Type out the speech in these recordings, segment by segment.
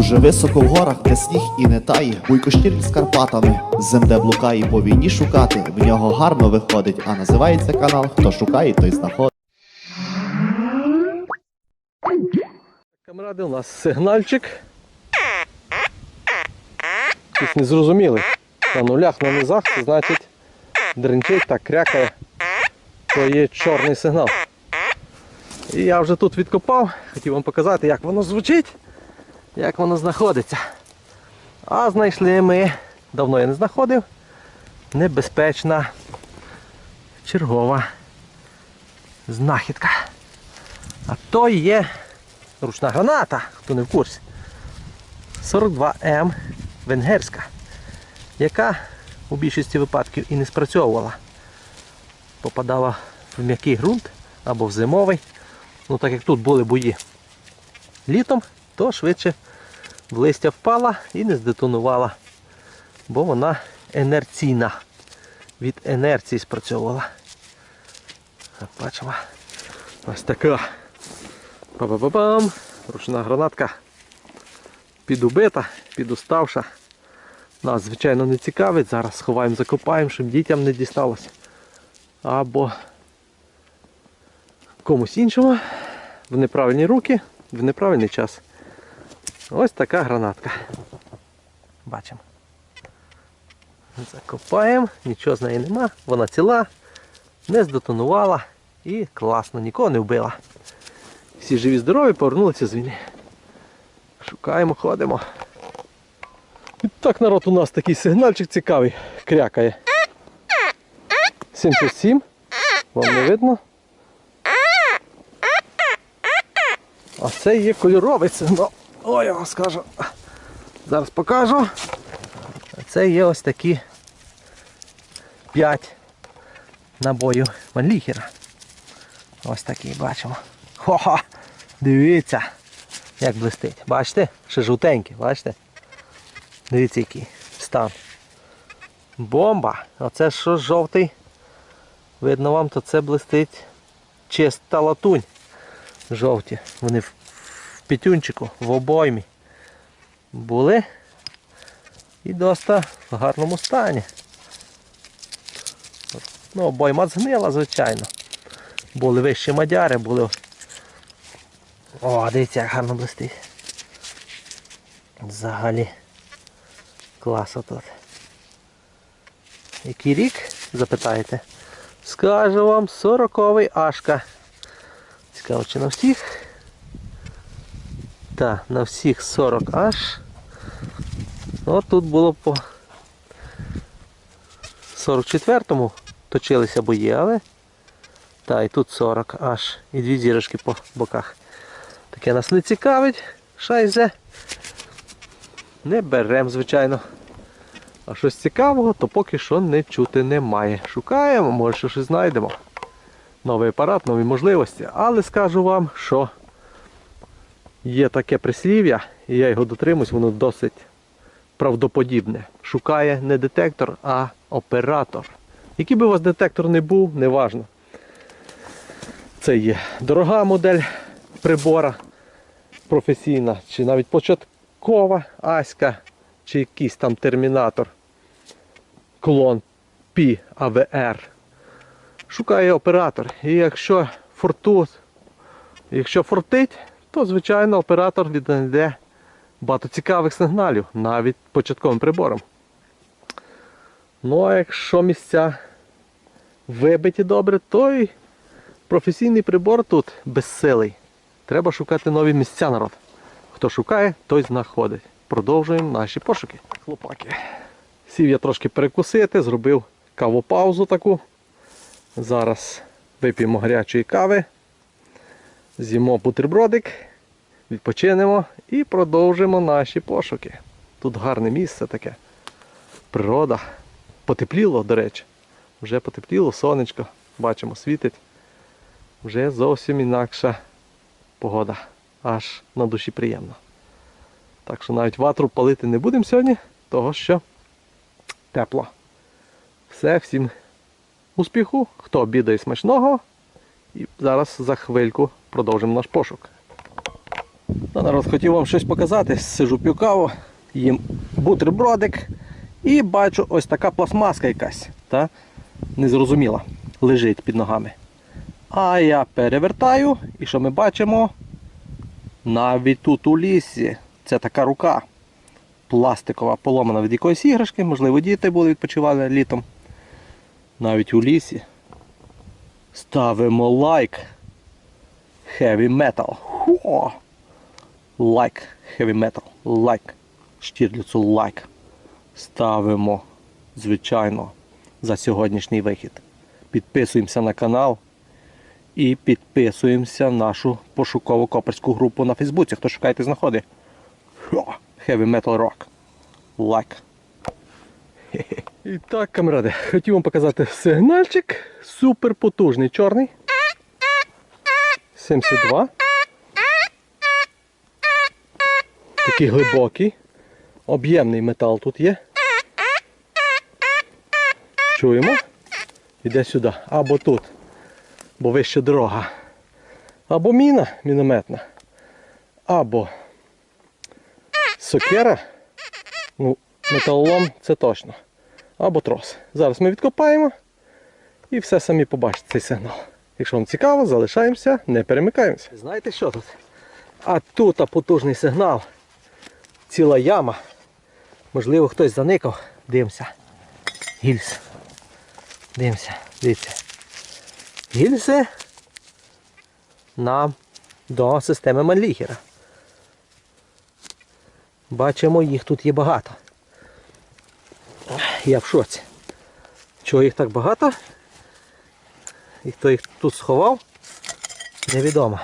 Дуже високо в горах, де сніг і не тає, Буйкошкір з Карпатами, земде блукає по війні шукати, в нього гарно виходить, а називається канал Хто шукає, той знаходить. Камради, у нас сигнальчик. Щось незрозумілий. На нулях, на низах, це значить дринчить так крякає, то є чорний сигнал. І я вже тут відкопав, хотів вам показати, як воно звучить, як воно знаходиться. А знайшли ми, давно я не знаходив, небезпечна чергова знахідка. А то є ручна граната, хто не в курсі. 42М венгерська, яка у більшості випадків і не спрацьовувала. Попадала в м'який ґрунт або в зимовий. Ну так як тут були бої літом, то швидше в листя впала і не здетонувала, бо вона енерційна. Від енерції спрацьовувала. Бачимо. Ось така. Па-па-па-пам. Ручна гранатка підубита, підуставша. Нас, звичайно, не цікавить. Зараз сховаємо, закопаємо, щоб дітям не дісталося. Або комусь іншому в неправильні руки, в неправильний час. Ось така гранатка. Бачимо. Закопаємо, нічого з неї нема, вона ціла, не здетонувала і класно, нікого не вбила. Всі живі здорові повернулися з війни. Шукаємо, ходимо. І так, народ, у нас такий сигнальчик цікавий, крякає. 77. Вам не видно? А це є кольоровий сигнал. Ой, я вам скажу. Зараз покажу. Це є ось такі 5 набоїв Манліхера. Ось такий бачимо. Хо-хо! Дивіться, як блистить. Бачите? Ще жовтенький, бачите? Дивіться який стан. Бомба! Оце що жовтий. Видно вам, то це блистить чиста латунь. Жовті. Вони в, в обоймі були і доста в гарному стані. Ну, обойма згнила, звичайно. Були вищі мадяри, були. О, дивіться, як гарно блистить. Взагалі. Клас тут. Який рік, запитаєте? Скажу вам 40-й Ашка. Цікаво, чи на всіх? Так, на всіх 40 аж. От тут було по 44-му точилися бої, але та, і тут 40 аж. І дві зірочки по боках. Таке нас не цікавить. Шайзе. Не беремо, звичайно. А щось цікавого, то поки що не чути немає. Шукаємо, може що щось знайдемо. Новий апарат, нові можливості. Але скажу вам, що є таке прислів'я, і я його дотримуюсь, воно досить правдоподібне. Шукає не детектор, а оператор. Який би у вас детектор не був, неважно. Це є дорога модель прибора професійна, чи навіть початкова Аська, чи якийсь там термінатор, клон P AVR. Шукає оператор. І якщо форту, якщо фортить, то звичайно оператор віднайде багато цікавих сигналів, навіть початковим прибором. Ну а якщо місця вибиті добре, то й професійний прибор тут безсилий. Треба шукати нові місця народ. Хто шукає, той знаходить. Продовжуємо наші пошуки. Хлопаки. Сів я трошки перекусити, зробив кавопаузу таку. Зараз вип'ємо гарячої кави, з'їмо бутербродик, відпочинемо і продовжимо наші пошуки. Тут гарне місце таке. Природа. Потепліло, до речі. Вже потепліло, сонечко. Бачимо, світить. Вже зовсім інакша погода. Аж на душі приємно. Так що навіть ватру палити не будемо сьогодні, того що тепло. Все, всім успіху, хто обідає смачного. І зараз за хвильку продовжимо наш пошук. Ну, народ, хотів вам щось показати. Сижу п'ю каву, їм бутербродик і бачу ось така пластмаска якась. Та? Незрозуміла. Лежить під ногами. А я перевертаю, і що ми бачимо? Навіть тут у лісі. Це така рука. Пластикова, поломана від якоїсь іграшки, можливо, діти були відпочивали літом. Навіть у лісі. Ставимо лайк. Heavy metal. Хо! Лайк. Heavy metal. Лайк. Штірліцу лайк. Ставимо, звичайно, за сьогоднішній вихід. Підписуємося на канал і підписуємося на нашу пошукову коперську групу на Фейсбуці. Хто шукаєте знаходи. Heavy Metal Rock. Лайк. І так, камради, хотів вам показати сигнальчик. Супер потужний чорний. 72. Такий глибокий. Об'ємний метал тут є. Чуємо? Іде сюди. Або тут. Бо вище дорога. Або міна мінометна. Або сокира. Ну, металолом це точно. Або трос. Зараз ми відкопаємо і все самі побачите цей сигнал. Якщо вам цікаво, залишаємося, не перемикаємося. Знаєте що тут? А тут потужний сигнал. Ціла яма. Можливо, хтось заникав. Дивимося. Гільз. Дивимося. Дивіться. Гільзи нам до системи Манліхера. Бачимо, їх тут є багато. Я в шоці. Чого їх так багато? І хто їх тут сховав, невідомо.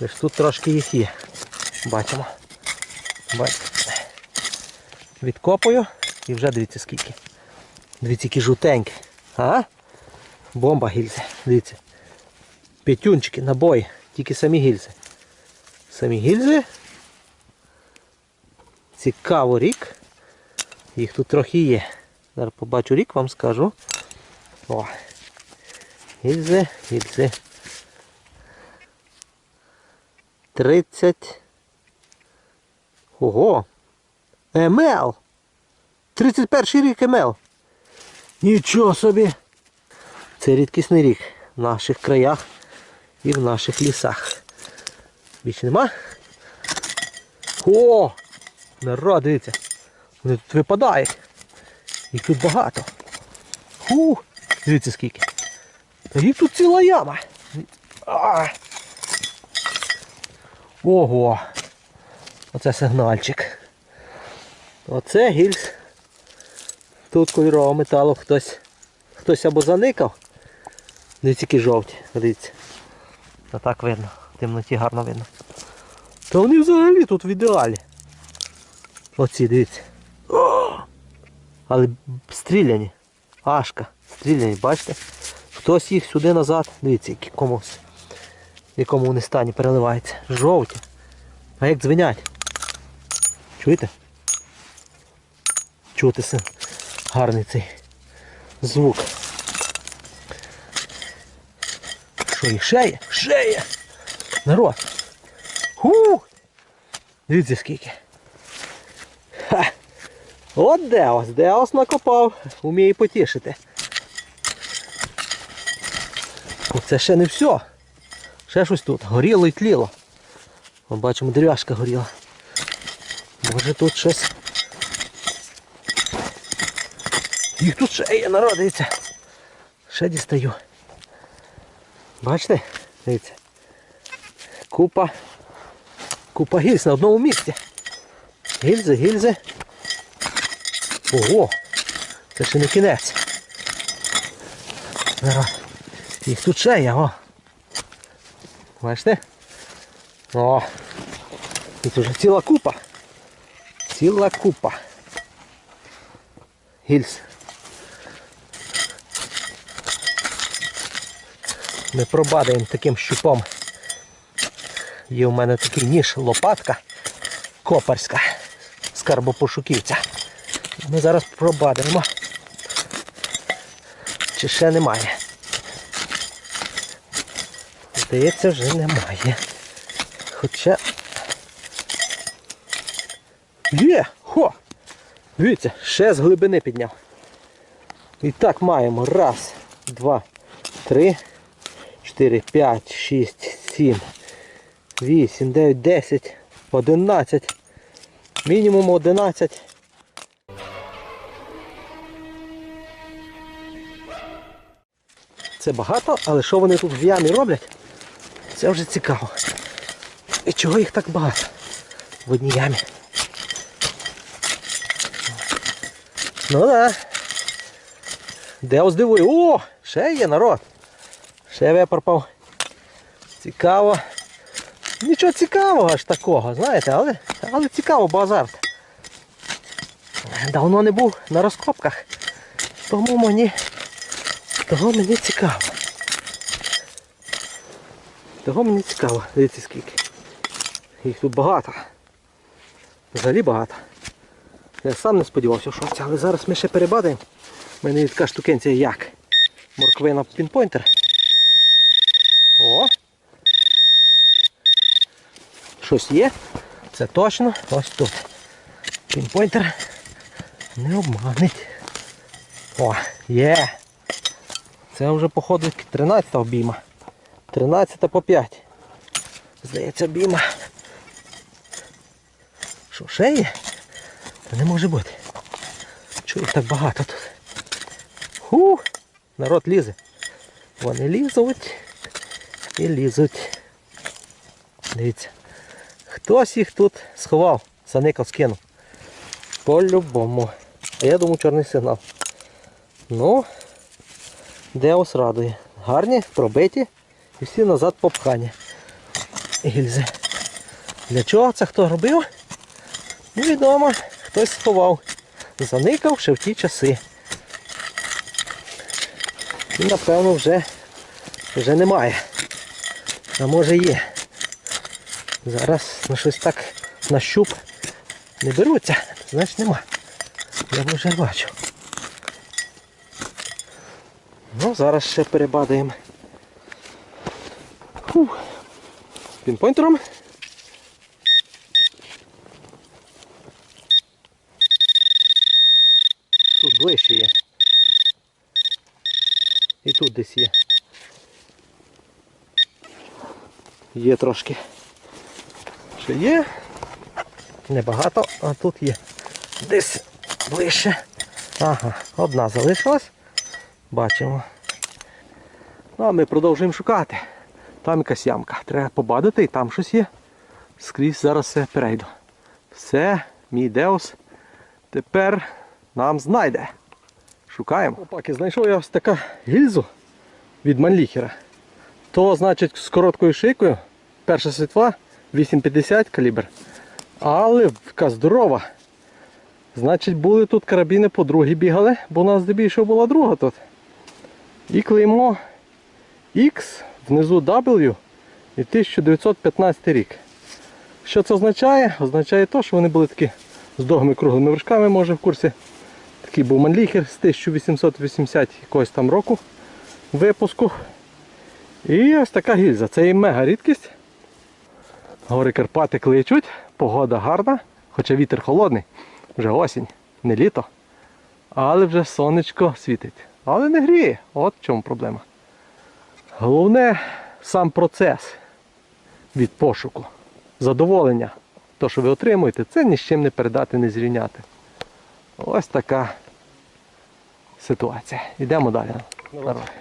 Лиш тут трошки їх є. Бачимо. Бачите. Відкопую і вже дивіться скільки. Дивіться, які жовтенькі. А? Бомба гільзи. Дивіться. П'ятюнчики, набої. Тільки самі гільзи. Самі гільзи. Цікаво рік. Їх тут трохи є. Зараз побачу рік, вам скажу. О. Гільзи, гільзи. 30. Ого! МЛ! 31 рік МЛ. Нічого собі! Це рідкісний рік в наших краях і в наших лісах. Більше нема? О! Народ, дивіться. Вони тут випадають. Їх тут багато. Ху! Дивіться скільки. Та їх тут ціла яма. А! Ого! Оце сигнальчик. Оце гільз. Тут кольорового металу хтось хтось або заникав. Дивіться, які жовті. Дивіться. Та так видно. В темноті гарно видно. Та вони взагалі тут в ідеалі. Оці, дивіться. Але стріляні. Ашка. Стріляні, бачите? Хтось їх сюди назад. Дивіться, які комусь. Якому вони стані переливаються. Жовті. А як дзвенять? Чуєте? Чути син. Гарний цей звук. Що їх ще є? Ще є! Народ! Ху! Дивіться скільки. От Деос, Деос накопав, уміє потішити. Ну, Це ще не все. Ще щось тут. Горіло і тліло. Ми бачимо, дерев'яшка горіла. Може тут щось. Їх тут ще є, народ, дивіться. Ще дістаю. Бачите? Дивіться. Купа. Купа гільз на одному місці. Гільзи, гільзи. Ого! Це ще не кінець. Народ. Їх тут ще є, о. Бачите? О! Тут вже ціла купа. Ціла купа. Гільз. Ми пробадаємо таким щупом. Є у мене такий ніж, лопатка копарська, скарбопошуківця. Ми зараз пробадаємо. Чи ще немає? Здається, вже немає. Хоча Є! Хо! Дивіться, ще з глибини підняв. І так маємо. Раз, два, три, чотири, п'ять, шість, сім, вісім, дев'ять, десять, одинадцять. Мінімум одинадцять. Це багато, але що вони тут в ямі роблять? Це вже цікаво. І чого їх так багато в одній ямі? Ну да. Де здивує? О! Ще є народ. Ще випарпав. Цікаво. Нічого цікавого аж такого, знаєте, але, але цікаво, бо азарт. Давно не був на розкопках. Тому мені того мені цікаво. Того мені цікаво. Дивіться скільки. Їх тут багато. Взагалі багато. Я сам не сподівався, що це, але зараз ми ще перебадаємо. У мене є така штукенція як. Морквина пінпойнтер. О! Щось є. Це точно ось тут. Пінпойнтер не обманить. О, є. Це вже походу 13 обійма. 13 по 5. Здається, обійма. Що, є? Та не може бути. Чого їх так багато тут? Ху! Народ лізе. Вони лізуть і лізуть. Дивіться. Хтось їх тут сховав, заникав, скинув. По-любому. А я думаю, чорний сигнал. Ну, Деус радує. Гарні, пробиті і всі назад попхані. Гільзи. Для чого це хто робив? Невідомо. Хтось сховав. Заникав ще в ті часи. І напевно вже, вже немає. А може є. Зараз на щось так на щуп не беруться, значить нема. Я вже бачу. Зараз ще перебадаємо. Пінпойнтером. Тут ближче є. І тут десь є. Є трошки. Ще є. Небагато, а тут є. Десь ближче. Ага, одна залишилась. Бачимо. Ну, а ми продовжуємо шукати. Там якась ямка. Треба побадити і там щось є. Скрізь зараз все перейду. Все, мій Деус тепер нам знайде. Шукаємо. Опаки, знайшов я ось така гільзу від Манліхера. То значить з короткою шийкою. Перша світла 8,50 калібр. Але така здорова. Значить були тут карабіни по другій бігали, бо у нас здебільшого була друга тут. І клеймо X, внизу W і 1915 рік. Що це означає? Означає те, що вони були такі з довгими круглими вершками, може в курсі. Такий був манліхер з 1880 якогось там року випуску. І ось така гільза. Це і мега рідкість. Гори Карпати кличуть, погода гарна, хоча вітер холодний, вже осінь, не літо. Але вже сонечко світить. Але не гріє. От в чому проблема. Головне сам процес від пошуку. Задоволення. То, що ви отримуєте, це ні з чим не передати, не зрівняти. Ось така ситуація. Йдемо далі.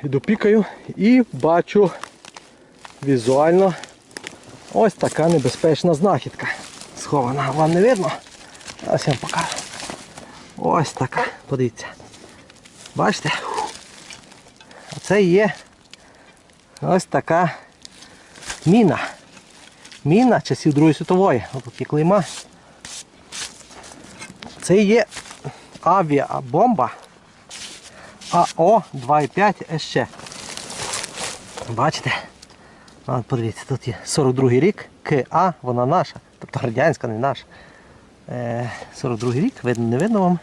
Іду пікаю і бачу візуально ось така небезпечна знахідка. Схована, вам не видно? Ось я вам покажу. Ось така, подивіться. Бачите? Це є ось така міна. Міна часів Другої світової. Ось є клейма. Це є авіабомба АО 2,5 СЧ. Бачите? От подивіться, тут є 42 рік, КА, вона наша, тобто радянська, не наша. Е, 42 рік, видно, не видно вам.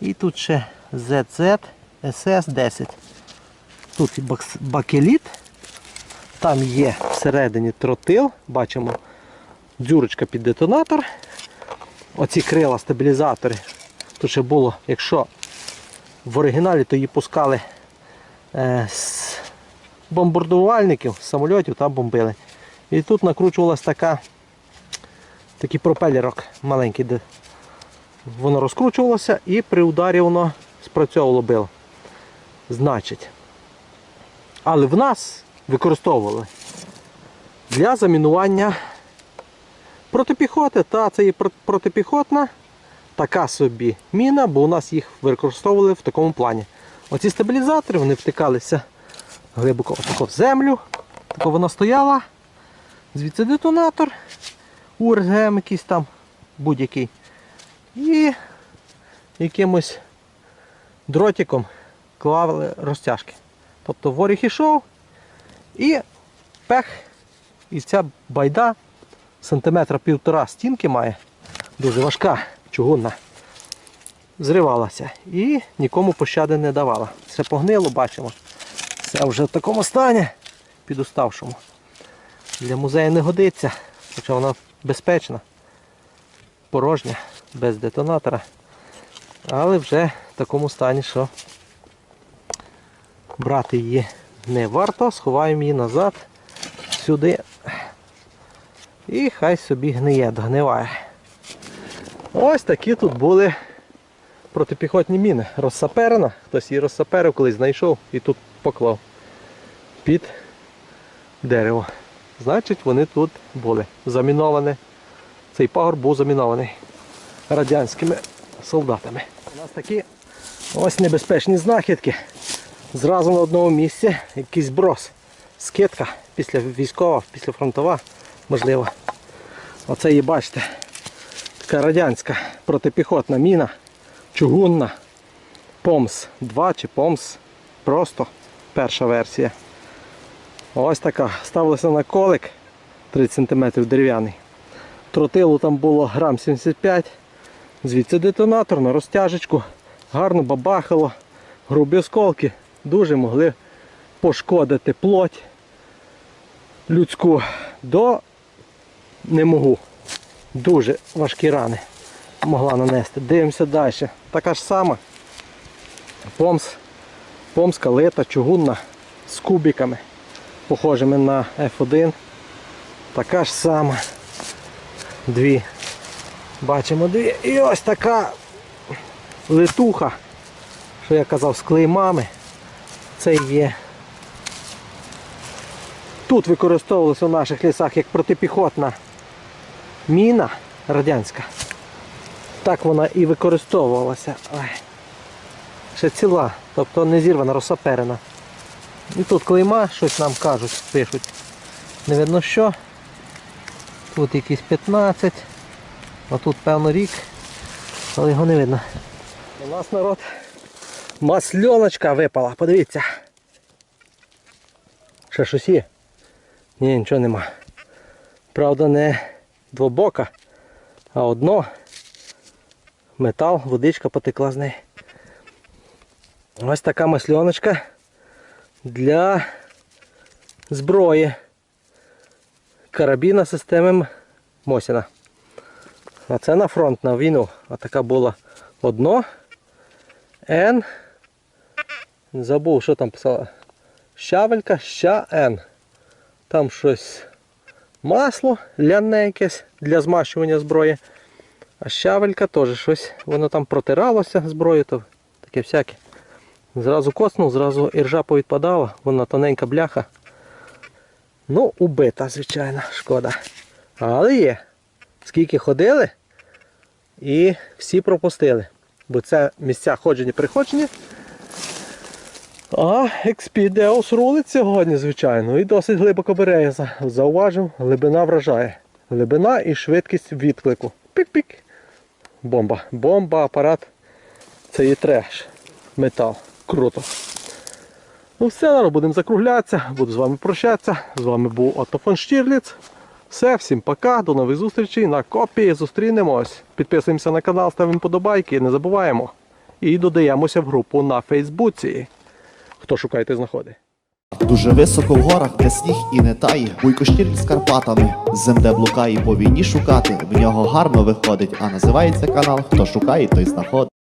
І тут ще ZZ SS10. Тут бакеліт. Там є всередині тротил, бачимо дзюрочка під детонатор. оці крила, стабілізатори. Тут ще було, якщо в оригіналі, то її пускали е, з бомбардувальників, з самольотів там бомбили. І тут накручувалась така, такий пропелерок маленький, де воно розкручувалося і при ударі воно спрацьовувало било. Значить. Але в нас використовували для замінування протипіхоти. Та це є протипіхотна така собі міна, бо у нас їх використовували в такому плані. Оці стабілізатори вони втикалися глибоко в землю. Тако вона стояла. Звідси детонатор, УРГМ якийсь там, будь-який. І якимось дротиком клали розтяжки. Тобто воріг ішов і пех, і ця байда сантиметра півтора стінки має, дуже важка, чугунна. Зривалася і нікому пощади не давала. Все погнило, бачимо. Все вже в такому стані, підуставшому. Для музею не годиться, хоча вона безпечна, порожня, без детонатора. Але вже в такому стані, що брати її не варто, сховаємо її назад сюди. І хай собі гниє, догниває. Ось такі тут були протипіхотні міни. Розсаперена, хтось її розсаперив, колись знайшов і тут поклав під дерево. Значить, вони тут були заміновані. Цей пагор був замінований радянськими солдатами. У нас такі ось небезпечні знахідки. Зразу на одному місці якийсь брос. Скидка після військова, після фронтова, можливо. Оце її бачите. Така радянська протипіхотна міна, чугунна. Помс 2 чи Помс. Просто перша версія. Ось така. Ставилася на колик 30 см дерев'яний. Тротилу там було грам 75 Звідси детонатор на розтяжечку. Гарно бабахало. Грубі осколки дуже могли пошкодити плоть людську до не можу. Дуже важкі рани могла нанести. Дивимося далі. Така ж сама. Помс, помска лита, чугунна з кубиками, похожими на F1. Така ж сама. Дві. Бачимо дві. І ось така литуха, що я казав, з клеймами. Це є. Тут використовувалися в наших лісах як протипіхотна міна радянська. Так вона і використовувалася. Ой. Ще ціла, тобто не зірвана, розсаперена. І тут клейма, щось нам кажуть, пишуть. Не видно що. Тут якісь 15, а тут певно рік, але його не видно. У нас народ масльоночка випала, подивіться. Ще щось є? Ні, нічого нема. Правда, не двобока, а одно. Метал, водичка потекла з неї. Ось така масльоночка для зброї. Карабіна системи Мосіна. А це на фронт, на війну. А така була одно. Н. Забув, що там писала. Щавелька, ща Н. Там щось масло ляне якесь для змащування зброї. А щавелька теж щось, воно там протиралося зброю, то таке всяке. Зразу коснув, зразу іржа повідпадала, вона тоненька бляха. Ну, убита, звичайно, шкода. Але є. Скільки ходили і всі пропустили. Бо це місця ходжені приходжені. А експідеус рулить сьогодні, звичайно, і досить глибоко бере. Я за- зауважив, глибина вражає. Глибина і швидкість відклику. Пік-пік. Бомба. Бомба, апарат. Це є треш. Метал. Круто. Ну все, народ, будемо закруглятися, буду з вами прощатися. З вами був Отто фон Штірліц. Все, всім пока, до нових зустрічей на копії. Зустрінемось. Підписуємося на канал, ставимо подобайки, не забуваємо. І додаємося в групу на Фейсбуці. Хто шукає, той знаходить. Дуже високо в горах, де сніг і не тає, Буйкоштір з Карпатами, земде блукає по війні шукати, в нього гарно виходить, а називається канал Хто шукає, той знаходить.